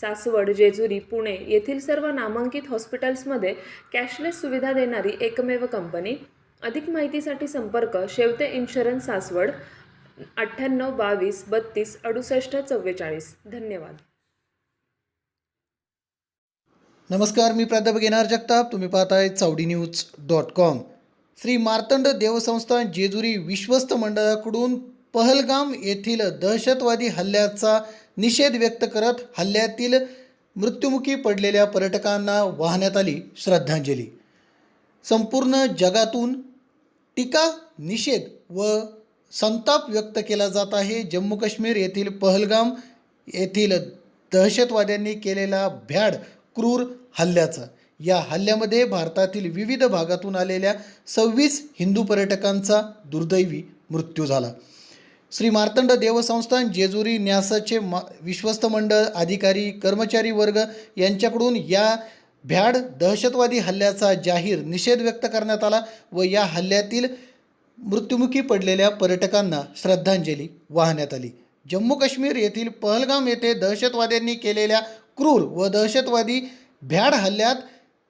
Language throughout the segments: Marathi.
सासवड जेजुरी पुणे येथील सर्व नामांकित हॉस्पिटल्समध्ये कॅशलेस सुविधा देणारी एकमेव कंपनी. अधिक माहितीसाठी संपर्क शेवते इन्शुरन्स सासवड अठ्ठ्याण्णव बावीस बत्तीस अडुसष्ट चव्वेचाळीस. धन्यवाद. नमस्कार मी प्राध्यापक येणार जगताप. तुम्ही पाहताय Chawdi news dot com. Shri Martand देवसंस्थान Jejuri विश्वस्त मंडळाकडून पहलगाम येथील दहशतवादी हल्ल्याचा निषेध व्यक्त करत हल्ल्यातील मृत्युमुखी पडलेल्या पर्यटकांना वाहण्यात आली श्रद्धांजली. संपूर्ण जगातून टीका निषेध व संताप व्यक्त केला जात आहे. जम्मू काश्मीर येथील पहलगाम येथील दहशतवाद्यांनी केलेला भ्याड क्रूर हल्ल्याचा. या हल्ल्यामध्ये भारतातील विविध भागातून आलेल्या सव्वीस हिंदू पर्यटकांचा दुर्दैवी मृत्यू झाला. श्री मार्तंड देवसंस्थान जेजुरी न्यासाचे म विश्वस्त मंडळ अधिकारी कर्मचारी वर्ग यांच्याकडून या भ्याड दहशतवादी हल्ल्याचा जाहीर निषेध व्यक्त करण्यात आला व या हल्ल्यातील मृत्युमुखी पडलेल्या पर्यटकांना श्रद्धांजली वाहण्यात आली. जम्मू काश्मीर येथील पहलगाम येथे दहशतवाद्यांनी केलेल्या क्रूर व दहशतवादी भ्याड हल्ल्यात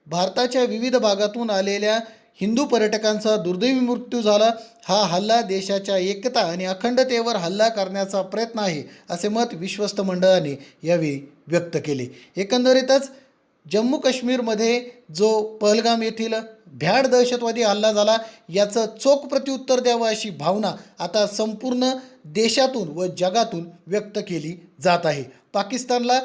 भारताच्या विविध भागातून आलेल्या हिंदू पर्यटकांचा दुर्दैवी मृत्यू झाला. हा हल्ला देशाच्या एकता आणि अखंडतेवर हल्ला करण्याचा प्रयत्न आहे असे मत विश्वस्त मंडळाने यावेळी व्यक्त केले. एकंदरीतच जम्मू काश्मीरमध्ये जो पहलगाम येथील भ्याड दहशतवादी हल्ला झाला याचं चोख प्रत्युत्तर द्यावं अशी भावना आता संपूर्ण देशातून व जगातून व्यक्त केली जात आहे. पाकिस्तानला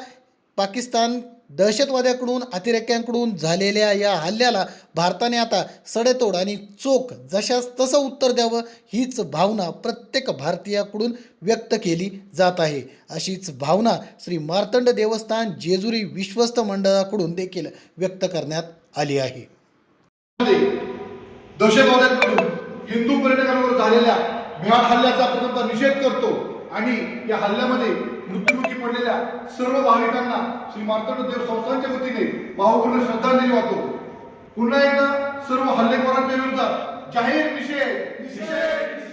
पाकिस्तान दहशतवाद्याकडून अतिरेक्यांकडून झालेल्या या हल्ल्याला भारताने आता सडेतोड आणि चोख जशास तसं उत्तर द्यावं हीच भावना प्रत्येक भारतीयाकडून व्यक्त केली जात आहे. अशीच भावना श्री मार्तंड देवस्थान जेजुरी विश्वस्त मंडळाकडून देखील व्यक्त करण्यात आली आहे. दहशतवाद्यांकडून हिंदू पर्यटकांवर झालेल्या भ्याड हल्ल्याचा निषेध करतो आणि या हल्ल्यामध्ये मृत्युमुखी पडलेल्या सर्व भाविकांना श्री मार्तंड देव संस्थांच्या वतीने भावपूर्ण श्रद्धांजली वाहतो. पुन्हा एकदा सर्व हल्लेखोरांच्या विरोधात जाहीर निषेध निषेध.